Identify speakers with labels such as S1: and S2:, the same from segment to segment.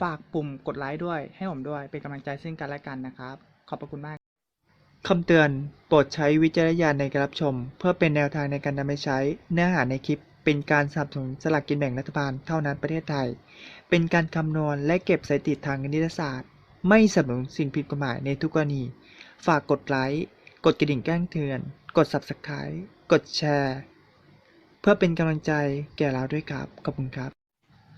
S1: ฝากปุ่มกดไลค์ด้วยให้ผมด้วยเป็นกำลังใจซึ่งกันและกันนะครับ ขอบพระคุณมากคำเตือน โปรดใช้วิจารณญาณในการรับชม เพื่อเป็นแนวทางในการนำไปใช้เนื้อหาในคลิป เป็นการสนับสนุนสลากกินแบ่งรัฐบาลเท่านั้นประเทศไทย เป็นการคำนวณและเก็บสถิติทางคณิตศาสตร์ ไม่สนับสนุนสิ่งผิดกฎหมายในทุกกรณี ฝากกดไลค์กดกระดิ่งแจ้งเตือน กด Subscribe กดแชร์ เพื่อเป็นกำลังใจแก่เราด้วยครับ ขอบคุณครับ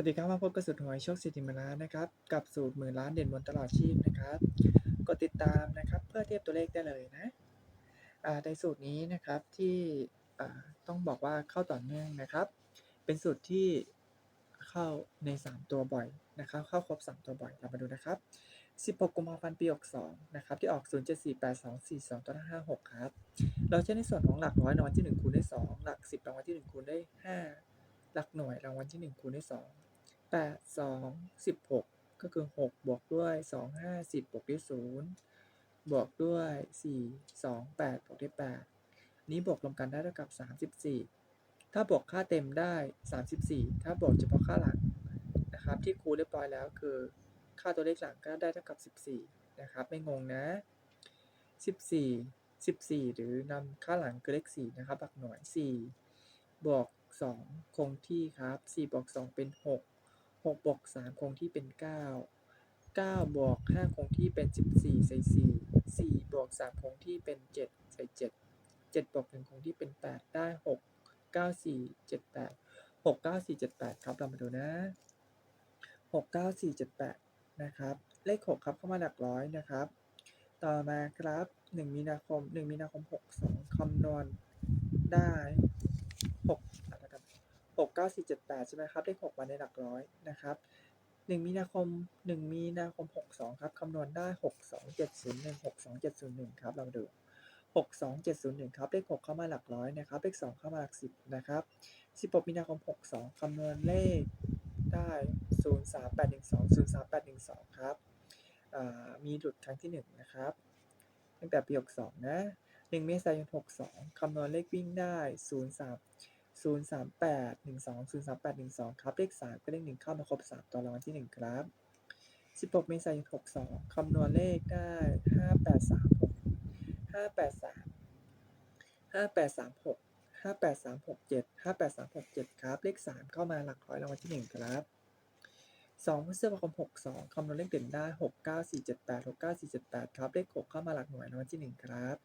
S1: สวัสดีครับมาพบกับสูตรหวยโชคสิทธิมื่นานะครับ กับสูตรหมื่นล้านเด่นบนตลอดชีพนะครับกดติดตามนะครับเพื่อเทียบตัวเลขได้เลยนะในสูตรนี้นะครับที่ต้องบอกว่าเข้าต่อเนื่องนะครับ เป็นสูตรที่เข้าใน 3 ตัวบ่อยนะครับ เข้าครบ 3 ตัวบ่อยเรามาดูนะครับ 16 กุมภาพันธ์ปี62นะครับที่ออก 0748242ตัวละ56ครับเราใช้ในส่วนของหลักร้อยรางวัลที่ 1 คูณได้ 2 หลัก 10รางวัลที่ 1 คูณได้ 5หลักหน่วยรางวัลที่ 1 คูณ ได้2 8 2 16ก็คือ6บวกด้วย2 5 10บบวกด้วย0บวกด้วย4 2 8บวกด้วย8นี้บวกรวมกันได้เท่ากับ34ถ้าบวกค่าเต็มได้34ถ้าบวกเฉพาะค่าหลังนะครับที่ครูเรียบร้อยแล้วคือค่าตัวเลขหลังก็ได้เท่ากับ14นะครับไม่งงนะ14 14หรือนำค่าหลังคือเลข4นะครับหลักหน่วย4บวก2คงที่ครับ4บวก2เป็นหก 6 6บวก3คงที่เป็น9 9บวก5คงที่เป็น14ใส่4 4บวก3คงที่เป็น7ใส่7 7บวก1คงที่เป็น8ได้6 9 4 7 8 6 9 4 7 8ครับเรามาดูนะ6 9 4 7 8นะครับ เลข6ครับเข้ามาหลักร้อยนะครับ ต่อมาครับ1มีนาคม1มีนาคม62คำนวณได้ 6 9 4 7 8 ใช่ไหมครับ เลข 6 มาในหลักร้อยนะครับ 1 มีนาคม 1 มีนาคม 62 ครับ คำนวณได้ 6 2 7 0 1 6 2 7 0 1 ครับ เรามาดู 6 2 7 0 1 ครับ เลข 6 เข้ามาหลักร้อยนะครับ เลข 2 เข้ามาหลัก 10 นะครับ 16 มีนาคม 62 คำนวณเลขได้ 0 3 8 1 2 0 3 8 1 2 ครับ มีหลุดครั้งที่ 1 นะครับ ตั้งแต่ปี 62 นะ 1 เมษายน 62 คำนวณเลขวิ่งได้ 03 0 3 0 3 8 1 2 0 3 8 1 2ครับ เลข3ก็เลข1เข้ามาครบ3ตัวรางวัลที่1ครับ16เมษายน62คำนวณเลขได้5 8 3 6 5 8 3 5 8 3 6 5 8 3 6 7 5 8 3 6 7ครับ เลข3เข้ามาหลักร้อยรางวัลที่1ครับสองพฤษภาคมหกสองคำนวณเลขเด่นได้หกเก้าสี่เจ็ดแปดหกเก้าสี่เจ็ดแปดครับ เลขหกเข้ามาหลักหน่วยรางวัลที่หนึ่งครับ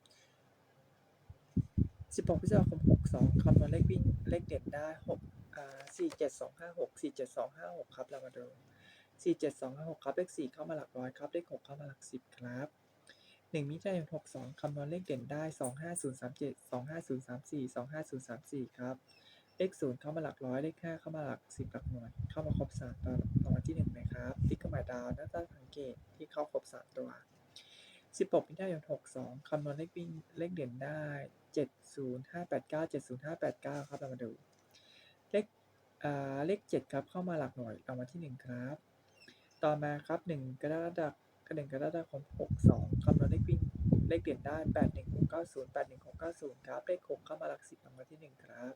S1: สิบหกพฤษภาคมหกสองคำนวณเลขวิ่งเลขเด่นได้หกอ่าสี่เจ็ดสองห้าหกสี่เจ็ดสองห้าหกครับเรามาดูสี่เจ็ดสองห้าหกครับเลขสี่เข้ามาหลักร้อยครับเลขหกเข้ามาหลักสิบครับหนึ่งมิถุนายนหกสองคำนวณเลขเด่นได้สองห้าศูนย์สามเจ็ดสองห้าศูนย์สามสี่สองห้าศูนย์สามสี่ครับ เลขศูนย์เข้ามาหลักร้อย เลขห้าเข้ามาหลักสิบหลักหน่วย เข้ามาครบสามตัวรางวัลที่หนึ่งนะครับติ๊กกร์หมายดาวน่าจะสังเกตที่เข้าครบสามตัวสิบหกมิถุนายนหกสองคำนวณเลขวิ่งเลขเด่นได้ เจ็ดศูนย์ห้าแปดเก้าเจ็ดศูนย์ห้าแปดเก้าครับ เรามาดู เลขเลขเจ็ดครับเข้ามาหลักหน่วยรางวัลที่หนึ่งครับ ต่อมาครับหนึ่งกระดาษดักกระเด่นกระดาษของหกสองคำนวณเลขวิ่งเลขเด่นได้แปดหนึ่งหกเก้าศูนย์แปดหนึ่งหกเก้าศูนย์ครับ เลขหกเข้ามาหลักสิบรางวัลที่หนึ่งครับ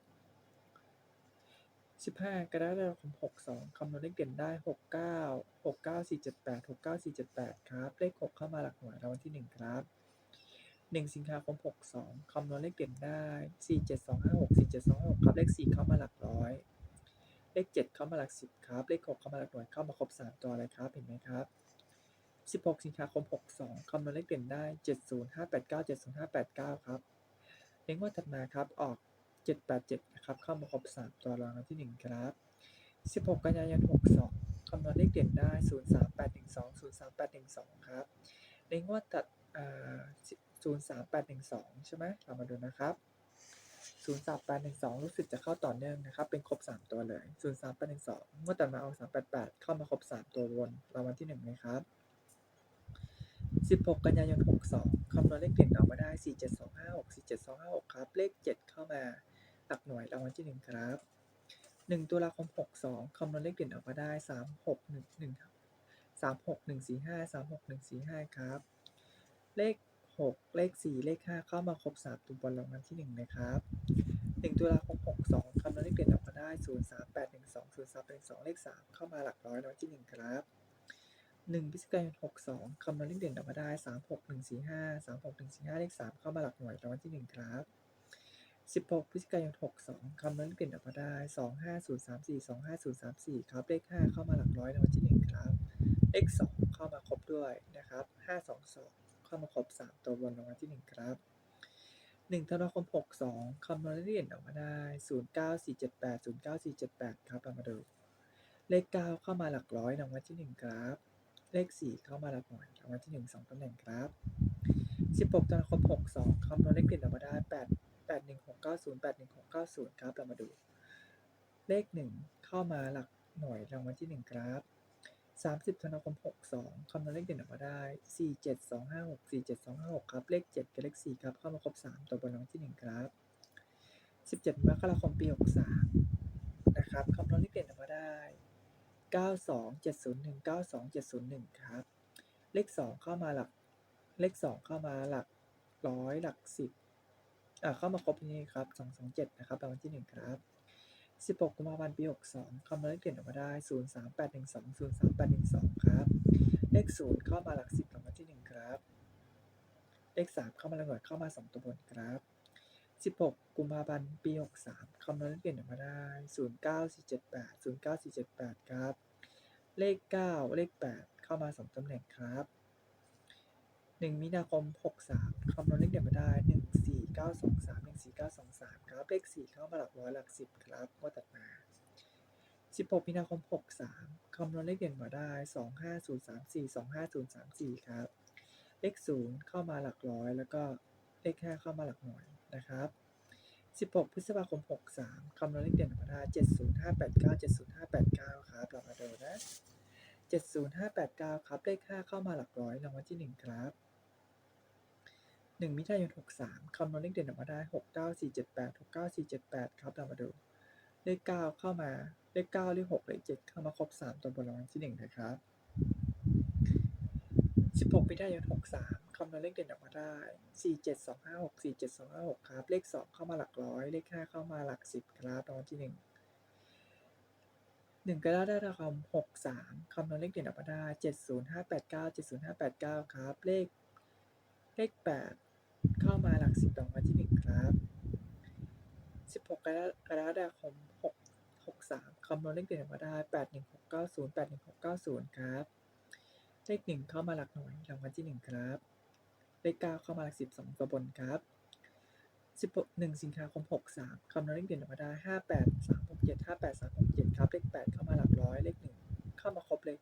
S1: สิบห้ากรกฎาคมหกสองคำนวณเลขเด่นได้หกเก้าหกเก้าสี่เจ็ดแปดหกเก้าสี่เจ็ดแปดครับ เลขหกเข้ามาหลักหน่วยรางวัลที่หนึ่งครับ หนึ่งสิงหาคมหกสองคำนวณเลขเด่ยนได้สี่เจ็ดสองห้าหกสี่เจ็ดสองหกครับ เลขสี่เข้ามาหลักร้อย เลขเจ็ดเข้ามาหลักสิบครับ เลขหกเข้ามาหลักหน่วย เข้ามาครบสามตัวเลยครับ เห็นไหมครับสิบหกสิงหาคมหกสองคำนวณเลขเด่ยนได้เจ็ดศูนย์ห้าแปดเก้าเจ็ดศูนย์ห้าแปดเก้าครับเลขงวดถัดมาครับ ออกเจ็ดแปดเจ็ดนะครับ เข้ามาครบสามตัวรางวัลที่หนึ่งครับสิบหกกันยายนหกสองคำนวณเลขเด่ยนได้ศูนย์สามแปดหนึ่งสองศูนย์สามแปดหนึ่งสองครับในงวดตัดอ่า ศูนย์สามแปดหนึ่งสองใช่ไหมเรามาดูนะครับศูนย์สามแปดหนึ่งสองรู้สึกจะเข้าต่อเนื่องนะครับ เป็นครบสามตัวเลยศูนย์สามแปดหนึ่งสองงวดตัดมาเอาสามแปดแปดเข้ามาครบสามตัววนรางวัลที่หนึ่งนะครับ 16 กันยายน 62 คำนวณเลขเด่นออกมาได้ 47256 47256 ครับ เลข 7 เข้ามาหลักหน่วยรางวัลที่ 1 ครับ 1 ตุลาคม 62 คำนวณเลขเด่นออกมาได้ 361 36145 36145 ครับ เลข 6 เลข 4 เลข 5 เข้ามาครบ 3 ตัวบนรางวัลที่ 1 นะครับ 1 ตุลาคม 62 คำนวณเลขเด่นออกมาได้ 03812 0312 เลข 3 เข้ามาหลักร้อยรางวัลที่ 1 ครับหนึ่งพฤศจิกายนหกสองคำนวณเลขเด่นออกมาได้สามหกหนึ่งสี่ห้าสามหกหนึ่งสี่ห้าเลขสามเข้ามาหลักหน่วยรางวัลที่หนึ่งครับสิบหกพฤศจิกายนหกสองคำนวณเลขเด่นออกมาได้สองห้าศูนย์สามสี่สองห้าศูนย์สามสี่ครับ เลขห้าเข้ามาหลักร้อยรางวัลที่หนึ่งครับ เลขสองเข้ามาครบด้วยนะครับห้าสอง เข้ามาครบสามตัวบนรางวัลที่หนึ่งครับหนึ่งธันวาคมหกสองคำนวณเลขเด่นออกมาได้ศูนย์เก้าสี่เจ็ดแปดศูนย์เก้าสี่เจ็ดแปดครับเรามาดู เลขเก้าเข้ามาหลักร้อยรางวัลที่หนึ่งครับ เลข4เข้ามาหลักหน่วยรางวัลที่1 2ตำแหน่งครับ16ธันวาคม62คำนวณเลขเด่นออกมาได้8 8 1 6 9 0 8 1 6 9 0ครับเรามาดู เลข1เข้ามาหลักหน่วยรางวัลที่1ครับ 30ธันวาคม62คำนวณเลขเด่นออกมาได้ 4 7 2 5 6 4 7 2 5 6 ครับ เลข 7 กับเลข 4 ครับ เข้ามาครบ 3 ตัวบนรางวัลที่ 1 ครับ 17มกราคมปี 63 นะครับคำนวณเลขเด่นออกมาได้ 92 701 92 701 ครับ เลข 2 เข้ามาหลัก เลข 2 เข้ามาหลักร้อยหลักสิบอ่าเข้ามาครบนี่ครับ 227 นะครับรางวัลที่ 1 ครับ 16กุมภาพันธ์ปี 62คำนวณเลขเด่นออกมาได้ 03812 03812 ครับ เลข 0 เข้ามาหลัก 10รางวัลที่ 1 ครับ เลข 3 เข้ามาหลักหน่วยเข้ามา 2 ตัวบนครับ 16กุมภาพันธ์ปี 63คำนวณเลขเด่นออกมาได้ 09478 09478 ครับ เลข 9 เลข 8 เข้ามา 2ตำแหน่งครับ หนึ่งมีนาคมหกสามคำนวณเลขเดี่ยวมาได้หนึ่งสี่เก้าสองสามหนึ่งสี่เก้าสองสามครับเลขสี่เข้ามาหลักร้อยหลักสิบครับว่าตัดมาสิบหกมีนาคมหกสามคำนวณเลขเด่นมาได้สองห้าศูนย์สามสี่สองห้าศูนย์สามสี่ครับ เลขศูนย์เข้ามาหลักร้อย แล้วก็เลขห้าเข้ามาหลักหน่วยนะครับสิบหกพฤษภาคมหกสามคำนวณเลขเด่นมาได้เจ็ดศูนย์ห้าแปดเก้าเจ็ดศูนย์ห้าแปดเก้าครับเรามาดูนะเจ็ดศูนย์ห้าแปดเก้าครับ เลขห้าเข้ามาหลักร้อยรางวัลที่หนึ่งครับ หนึ่งมิถุนายนหกสามคำนวณเลขเด่นออกมาได้หกเก้าสี่เจ็ดแปดหกเก้าสี่เจ็ดแปดครับเรามาดู เลขเก้าเข้ามา เลขเก้าเลขหกเลขเจ็ดเข้ามาครบสามตัวบนรางวัลที่หนึ่งนะครับสิบหกมิถุนายนหกสามคำนวณเลขเด่นออกมาได้สี่เจ็ดสองห้าหกสี่เจ็ดสองห้าหกครับ เลขสองเข้ามาหลักร้อย เลขห้าเข้ามาหลักสิบครับรางวัลที่หนึ่งหนึ่งก็ได้ราคาหกสามคำนวณเลขเด่นออกมาได้เจ็ดศูนย์ห้าแปดเก้าเจ็ดศูนย์ห้าแปดเก้าครับ เลขเลขแปด เข้ามาหลัก10รางวัลที่1ครับ16กกรกฎาคม6สามคำนวณเลขเด่นออกมาได้แปดหนึ่งหกเก้าศูนย์แปดหนึ่งหกเก้าศูนย์ครับ เลขหนึ่งเข้ามาหลักหน่วยรางวัลที่หนึ่งครับ เลขเก้าเข้ามาหลักสิบสองตัวบนครับสิบหนึ่งสิงหาคมหกสามคำนวณเลขเด่นออกมาได้ห้าแปดสามหกเจ็ดห้าแปดสามหกเจ็ดครับเลขแปดเข้ามาหลักร้อยเลขหนึ่งเข้ามาครบเลย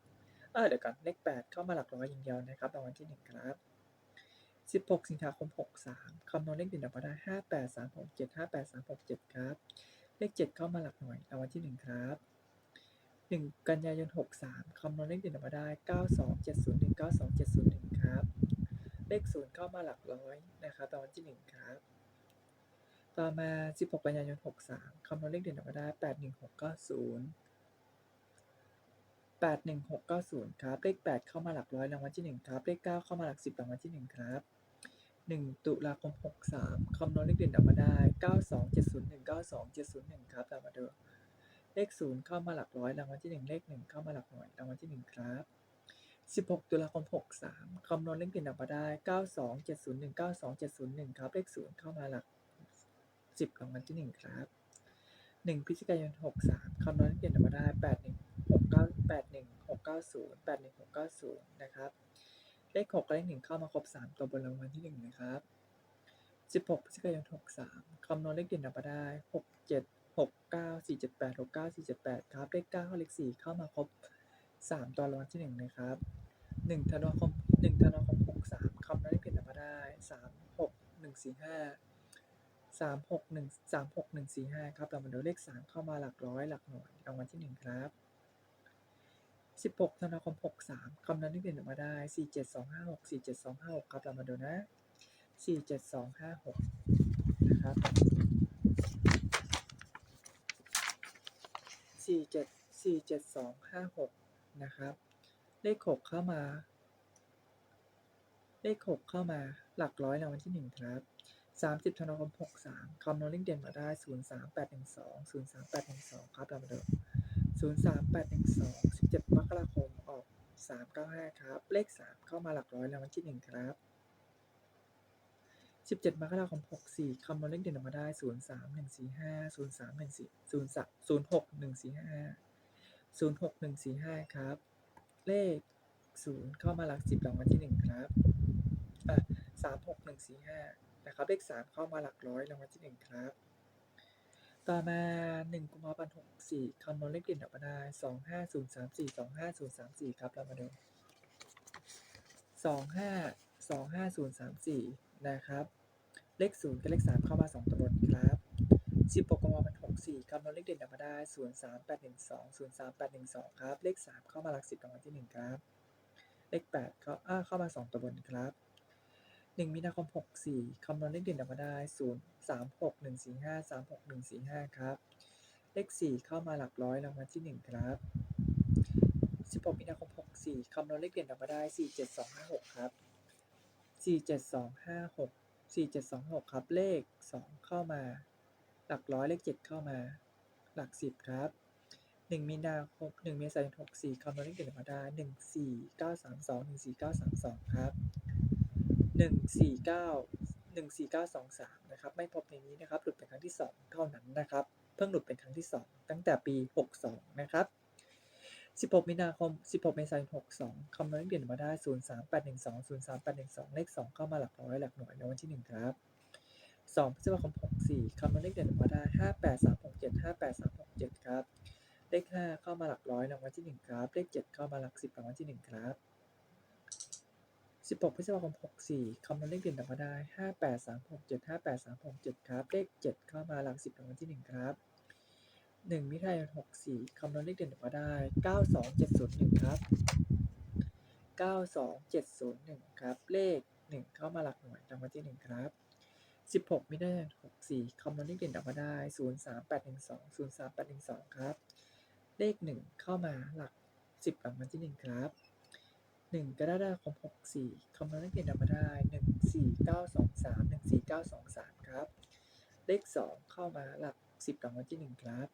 S1: เออเดี๋ยวก่อนเลขแปดเข้ามาหลักร้อยอย่างเดียวนะครับรางวัลที่หนึ่งครับ สิบหกสิงหาคมหกสามคำนวณเลขเด่นออกมาได้ห้าแปดสามหกเจ็ดห้าแปดสามหกเจ็ดครับ เลขเจ็ดเข้ามาหลักหน่วยรางวัลที่หนึ่งครับหนึ่งกันยายนหกสามคำนวณเลขเด่นออกมาได้เก้าสองเจ็ดศูนย์หนึ่งเก้าสองเจ็ดศูนย์หนึ่งครับ เลขศูนย์เข้ามาหลักร้อยนะครับรางวัลที่หนึ่งครับ ต่อมาสิบหกกันยายนหกสามคำนวณเลขเด่นออกมาได้แปดหนึ่งหกเก้าศูนย์แปดหนึ่งหกเก้าศูนย์ครับ เลขแปดเข้ามาหลักร้อยรางวัลที่หนึ่งครับ เลขเก้าเข้ามาหลักสิบรางวัลที่หนึ่งครับ หนึ่งตุลาคมหกสามคำนวณเลขเด่นออกมาได้เก้าสองเจ็ดศูนย์หนึ่งเก้าสองเจ็ดศูนย์หนึ่งครับเรามาดูเลขศูนย์เข้ามาหลักร้อยรางวัลที่หนึ่งเลขหนึ่งเข้ามาหลักหน่วยรางวัลที่หนึ่งครับสิบหกตุลาคมหกสามคำนวณเลขเด่นออกมาได้เก้าสองเจ็ดศูนย์หนึ่งเก้าสองเจ็ดศูนย์หนึ่งครับเลขศูนย์เข้ามาหลักสิบรางวัลที่หนึ่งครับหนึ่งพฤศจิกายนหกสามคำนวณเลขเด่นออกมาได้แปดหนึ่งหกเก้าแปดหนึ่งหกเก้าศูนย์แปดหนึ่งหกเก้าศูนย์นะครับ เลขหกเลขหนึ่งเข้ามาครบสามตัวบนรางวัลที่หนึ่งนะครับสิบหกพฤศจิกายนหกสามคำนวณเลขเด่นออกมาได้หกเจ็ดหกเก้าสี่เจ็ดแปดหกเก้าสี่เจ็ดแปดครับเลขเก้าเลขสี่เข้ามาครบสามตัวรางวัลที่หนึ่งนะครับหนึ่งธันวาคมหนึ่งธันวาคมหกสามคำนวณเลขเด่นออกมาได้สามหกหนึ่งสี่ห้าสามหกหนึ่งสามหกหนึ่งสี่ห้าครับเรามาดูเลขสามเข้ามาหลักร้อยหลักหน่วยรางวัลที่หนึ่งครับ สิบหกธันวาคมหกสามคำนวณเลขเด่นออกมาได้สี่เจ็ดสองห้าหกสี่เจ็ดสองห้าหกครับ เรามาดูนะสี่เจ็ดสองห้าหกนะครับสี่เจ็ดสี่เจ็ดสองห้าหกนะครับ เลขหกเข้ามา เลขหกเข้ามาหลักร้อยรางวัลที่หนึ่งครับสามสิบธันวาคมหกสามคำนวณเลขเด่นมาได้ศูนย์สามแปดหนึ่งสองศูนย์สามแปดหนึ่งสองครับ เรามาดู ศูนย์สามแปดหนึ่งสองสิบเจ็ดมกราคมออกสามเก้าห้าครับ เลขสามเข้ามาหลักร้อยรางวัลที่หนึ่งครับสิบเจ็ดมกราคมหกสี่คำนวณเลขเด่นออกมาได้ศูนย์สามหนึ่งสี่ห้าศูนย์สามหนึ่งสี่ศูนย์สามศูนย์หกหนึ่งสี่ห้าศูนย์หกหนึ่งสี่ห้าครับ เลขศูนย์เข้ามาหลักสิบรางวัลที่หนึ่งครับอะสามหกหนึ่งสี่ห้านะครับ เลขสามเข้ามาหลักร้อยรางวัลที่หนึ่งครับ ต่อมาหนึ่งกุมภาพันธ์หกสี่คำนวณเลขเด่นออกมาได้สองห้าศูนย์สามสี่สองห้าศูนย์สามสี่ครับเรามาดูสองห้าสองห้าศูนย์สามสี่นะครับ เลขศูนย์กับเลขสามเข้ามาสองตัวบนครับสิบหกกุมภาพันธ์หกสี่คำนวณเลขเด่นออกมาได้ศูนย์สามแปดหนึ่งสองศูนย์สามแปดหนึ่งสองครับ เลขสามเข้ามาหลักสิบรางวัลที่หนึ่งครับ เลขแปดเข้าอ่าเข้ามาสองตัวบนครับ หนึ่งมีนาคมหกสี่คำนวณเลขเด่นออกมาได้ศูนย์สามหกหนึ่งสี่ห้าสามหกหนึ่งสี่ห้าครับ เลขสี่เข้ามาหลักร้อยรางวัลที่หนึ่งครับสิบหกมีนาคมหกสี่คำนวณเลขเด่นออกมาได้สี่เจ็ดสองห้าหกครับสี่เจ็ดสองห้าหกสี่เจ็ดสองหกครับ เลขสองเข้ามา หลักร้อยเลขเจ็ดเข้ามา หลักสิบครับหนึ่งมีนาคมหนึ่งเมษายนหกสี่คำนวณเลขเด่นออกมาได้หนึ่งสี่เก้าสามสองหนึ่งสี่เก้าสามสองครับ หนึ่งสี่เก้าหนึ่งสี่เก้าสองสามนะครับ ไม่พบในนี้นะครับ หลุดเป็นครั้งที่สองเท่านั้นนะครับ เพิ่งหลุดเป็นครั้งที่สองตั้งแต่ปีหกสองนะครับ 16 มีนาคม 16 เมษายน 62 คำนวณเลขเด่นมาได้ 03812 03812 เลข 2 เข้ามาหลักร้อยหลักหน่วยในวันที่ 1 ครับ 2พฤษภาคม 64 คำนวณเลขเด่นมาได้ 58367 58367 ครับ เลข 5 เข้ามาหลักร้อยรางวัลที่ 1 ครับ เลข 7 เข้ามาหลัก 10รางวัลที่ 1 ครับ 16พฤษภาคม64คำนวณเลขเด่นออกมาได้ 58367 58367 ครับ เลข 7 เข้ามาหลัก 10รางวัลที่ 1 ครับหนึ่งมิถุนายนหกสี่คำนวณเลขเด่นออกมาได้เก้าสองเจ็ดศูนย์หนึ่งครับเก้าสองเจ็ดศูนย์หนึ่งครับ เลขหนึ่งเข้ามาหลักหน่วยรางวัลที่หนึ่งครับสิบหกมิถุนายนหกสี่คำนวณเลขเด่นออกมาได้ศูนย์สามแปดหนึ่งสองศูนย์สามแปดหนึ่งสองครับ เลขหนึ่งเข้ามาหลักสิบรางวัลที่หนึ่งครับ หนึ่งกรกฎาคมหกสี่คำนวณเลขเด่นออกมาได้หนึ่งสี่เก้าสองสามหนึ่งสี่เก้าสองสามครับ เลขสองเข้ามาหลักสิบรางวัลที่หนึ่งครับ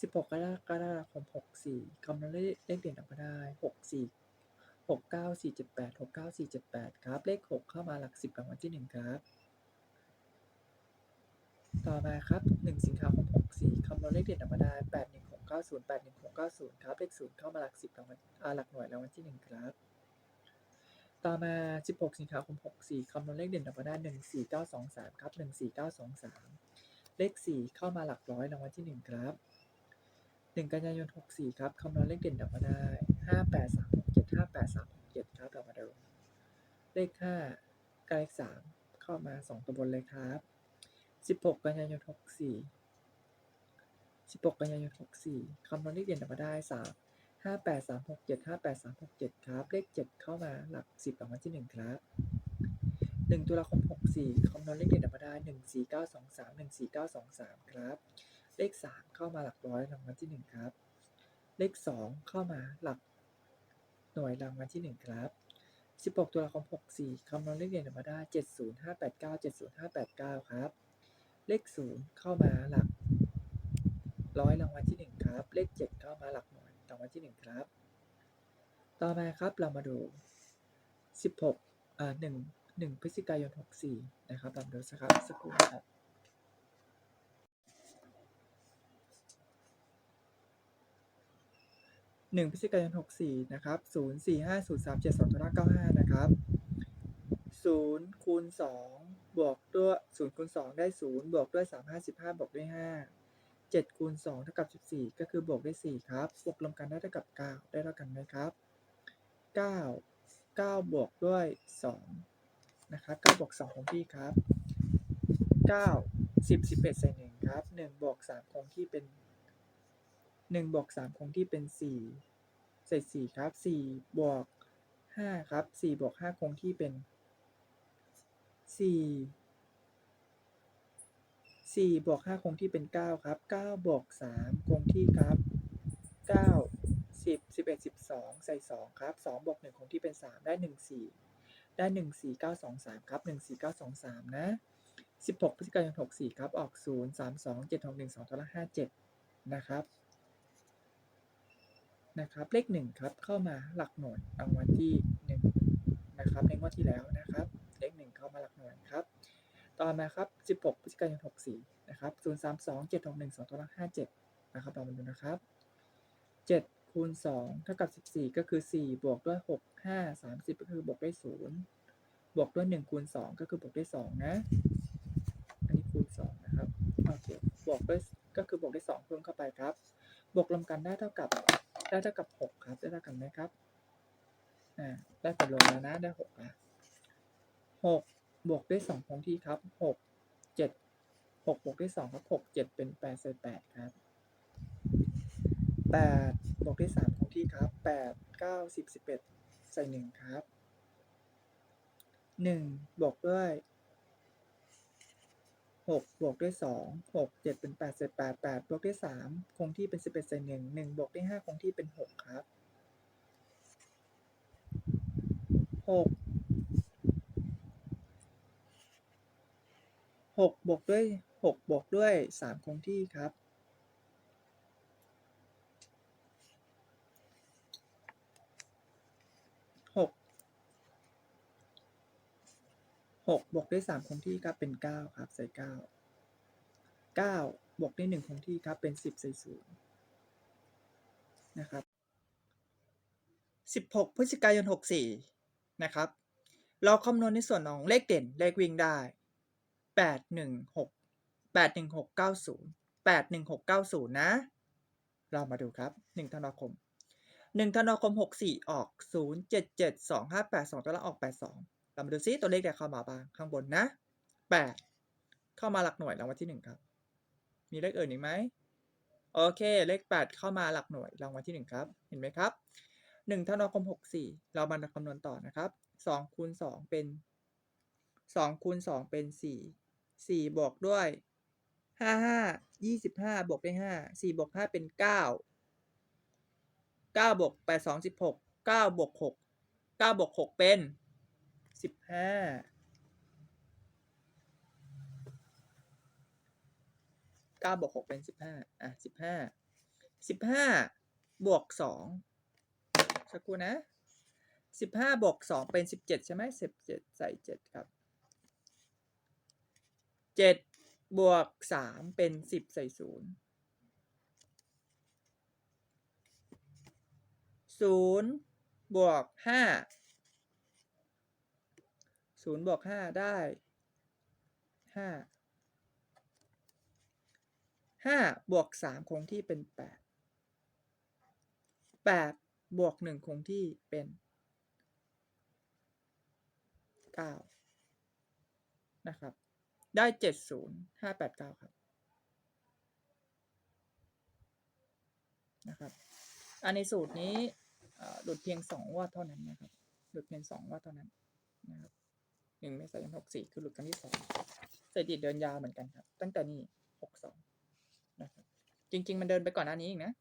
S1: 16กกรกฎาคม64คำนวณเลขเลขเด่นออกมาได้64 69478 69478ครับ เลข6เข้ามาหลัก10รางวัลที่1ครับ ต่อมาครับ1สิงหาคม64คำนวณเลขเด่นออกมาได้8169 เก้าศูนย์แปดหนึ่งหกเก้าศูนย์ครับเลขศูนย์เข้ามาหลักสิบรางวัลอ่าหลักหน่วยรางวัลที่หนึ่งครับ ต่อมาสิบหกสิงหาคมหกสี่คำนวณเลขเด่นออกมาได้หนึ่งสี่เก้าสองสามครับหนึ่งสี่เก้าสองสามเลขสี่เข้ามาหลักร้อยรางวัลที่หนึ่งครับหนึ่งกันยายนหกสี่ครับคำนวณเลขเด่นออกมาได้ห้าแปดสามหกเจ็ดห้าแปดสามหกเจ็ดครับเรามาดูเลขห้ากับเลขสามเข้ามาสองตัวบนเลยครับสิบหกกันยายนหกสี่ สิบหกกันยายนหกสี่คำนวณเลขเด่นออกมาได้สามห้าแปดสามหกเจ็ดห้าแปดสามหกเจ็ดครับ เลขเจ็ดเข้ามาหลักสิบรางวัลที่หนึ่งครับหนึ่งตุลาคมหกสี่คำนวณเลขเด่นออกมาได้หนึ่งสี่เก้าสองสามหนึ่งสี่เก้าสองสามครับ เลขสามเข้ามาหลักร้อยรางวัลที่หนึ่งครับ เลขสองเข้ามาหลักหน่วยรางวัลที่หนึ่งครับสิบหกตุลาคมหกสี่คำนวณเลขเด่นออกมาได้เจ็ดศูนย์ห้าแปดเก้าเจ็ดศูนย์ห้าแปดเก้าครับ เลขศูนย์เข้ามาหลัก ร้อยรางวัลที่หนึ่งครับ เลขเจ็ดเข้ามาหลักหน่วยรางวัลที่หนึ่งครับ ต่อมาครับเรามาดูสิบหกอ่าหนึ่งหนึ่งพฤศจิกายนหกสี่นะครับเรามาดูสักครับสักครู่ครับหนึ่งพฤศจิกายนหกสี่นะครับศูนย์สี่ห้าศูนย์สามเจ็ดสองตัวหน้าเก้าห้านะครับศูนย์คูณสองบวกด้วยศูนย์คูณสองได้ศูนย์บวกด้วยสามห้าสิบห้าบวกด้วยห้าาเจ็ดคูณสองเท่ากับสิบสี่ก็คือบวกด้วยสี่ครับบวกรวมกันได้เท่ากับเก้าได้เท่ากันไหมครับเก้าเก้าบวกด้วยสองนะครับเก้าบวกสองของพี่ครับเก้าสิบสิบเอ็ดใส่หนึ่งครับหนึ่งบวกสามคงที่เป็นหนึ่งบวกสามคงที่เป็นสี่ใส่สี่ครับสี่บวกห้าครับสี่บวกห้าคงที่เป็นสี่ สี่บวกห้าคงที่เป็นเก้าครับเก้าบวกสามคงที่ครับเก้าสิบสิบเอ็ดสิบสองใส่สองครับสองบวกหนึ่งคงที่เป็นสามได้หนึ่งสี่ได้หนึ่งสี่เก้าสองสามครับหนึ่งสี่เก้าสองสามนะสิบหกพฤศจิกายนหกสี่ครับออกศูนย์สามสองเจ็ดหกหนึ่งสองตัวละห้าเจ็ดนะครับนะครับเลขหนึ่งครับเข้ามาหลักหน่วยรางวัลที่หนึ่งนะครับในงวดที่แล้วนะครับ เลขหนึ่งเข้ามาหลักหน่วยครับ ต่อมาครับ 16 พฤศจิกายน 64 นะครับ 032 761 2257 นะครับเรามาดูนะครับ 7 คูณ 2 เท่ากับ 14 ก็คือ 4 บวกด้วย 6 5 30 ก็คือบวกด้วย 0 บวกด้วย 1 คูณ 2 ก็คือบวกด้วย 2 นะ อันนี้คูณ 2 นะครับ โอเค บวกด้วย ก็คือบวกด้วย2เพิ่มเข้าไปครับ บวกรวมกันได้เท่ากับ ได้เท่ากับหกครับ ได้เท่ากันไหมครับ อ่า ได้ผลรวมแล้วนะ ได้หกนะหก บวกด้วย2คงที่ครับหกเจ็ดหกบวกด้วย2ครับหกเจ็ดเป็นแปดเศษดครับแปดบวกด้วยสามคงที่ครับแปดเก้าสิบสิบเอ็ดใส่หนึ่งครับหนึ่งบวกด้วยหกบวกด้วยสองหกเจ็ดเป็นแป8เศษปดบวกด้วยสามคงที่เป็นสิบเอ็ดใส่หนึ่งหนึ่งบวกด้วยห้าคงที่เป็นหกครับหก หกบวกด้วยหกบวกด้วยสามคงที่ครับหกหกบวกด้วยสามคงที่ครับเป็นเก้าครับใส่เก้าเก้าบวกด้วยหนึ่งคงที่ครับเป็นสิบใส่ศูนย์นะครับสิบหกพฤศจิกายนหกสี่นะครับ เราคำนวณในส่วนของเลขเด่น เลขวิ่งได้ แปดหนึ่งหกแปดหนึ่งหกเก้าศูนย์แปดหนึ่งหกเก้าศูนย์นะ เรามาดูครับหนึ่งธันวาคมหนึ่งธันวาคมหกสี่ออกศูนย์เจ็ดเจ็ดสองห้าแปดสองตัวละออกแปดสองเรามาดูซิตัวเลขแดเข้ามาบ้างข้างบนนะแปดเข้ามาหลักหน่วยรางวัลที่หนึ่งครับ มีเลขอื่นอีกไหมโอเค เลขแปดเข้ามาหลักหน่วยรางวัลที่หนึ่งครับ เห็นไหมครับหนึ่งธันวาคมหกสี่เรามาคำนวณต่อนะครับสองคูณสองเป็นสองคูณสองเป็นสี่ สี่บวกด้วยห้าห้ายี่สิบห้าบวกด้วยห้าสี่บวกห้าเป็นเก้าเก้าบวกแปดสองสิบหกเก้าบวกหกเก้าบวกหกเป็นสิบห้าเก้าบวกหกเป็นสิบห้าอะสิบห้าสิบห้าบวกสองสักครู่นะสิบห้าบวกสองเป็นสิบเจ็ดใช่ไหมสิบเจ็ดใส่เจ็ดครับ เจ็ดบวกสามเป็นสิบใส่ศูนย์ศูนย์บวกห้าศูนย์บวกห้าได้ห้าห้าบวกสามคงที่เป็นแปดแปดบวกหนึ่งคงที่เป็นเก้านะครับ ได้เจ็ดศูนย์ห้าแปดเก้าครับนะครับ อันในสูตรนี้หลุดเพียงสองวัตต์เท่านั้นนะครับ หลุดเพียงสองวัตต์เท่านั้นนะครับหนึ่งเมษายนหกสี่คือหลุดครั้งที่สองสถิติเดินยาวเหมือนกันครับ ตั้งแต่นี้หกสองนะครับจริง ๆ มันเดินไปก่อนหน้านี้อีกนะ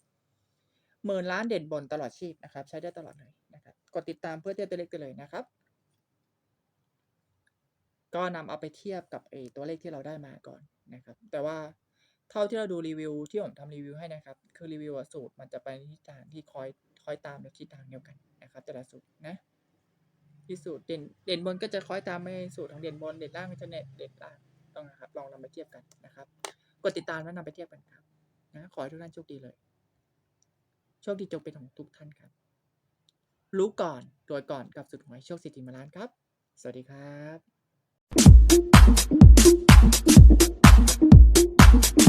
S1: หมื่นล้านเด่นบนตลอดชีพนะครับ ใช้ได้ตลอดเลยนะครับ กดติดตามเพื่อเทียบตัวเลขได้เลยนะครับ ก็นำเอาไปเทียบกับไอตัวเลขที่เราได้มาก่อนนะครับ แต่ว่าเท่าที่เราดูรีวิวที่ผมทำรีวิวให้นะครับ คือรีวิวสูตรมันจะไปทิศทางที่คอยคอยตามในทิศทางเดียวกันนะครับ แต่ละสูตรนะที่สูตรเด่นเด่นบนก็จะคอยตามไปสูตรของเด่นบนเด่นล่างก็จะเน็ตเด่นล่างต้องนะครับ ลองนำไปเทียบกันนะครับ กดติดตามแล้วนำไปเทียบกันครับนะขอให้ทุกท่านโชคดีเลยโชคดีจงเป็นของทุกท่านครับ รู้ก่อนรวยก่อนกับสุดหวยโชคสิทธิมาล้านครับ สวัสดีครับ Thank you.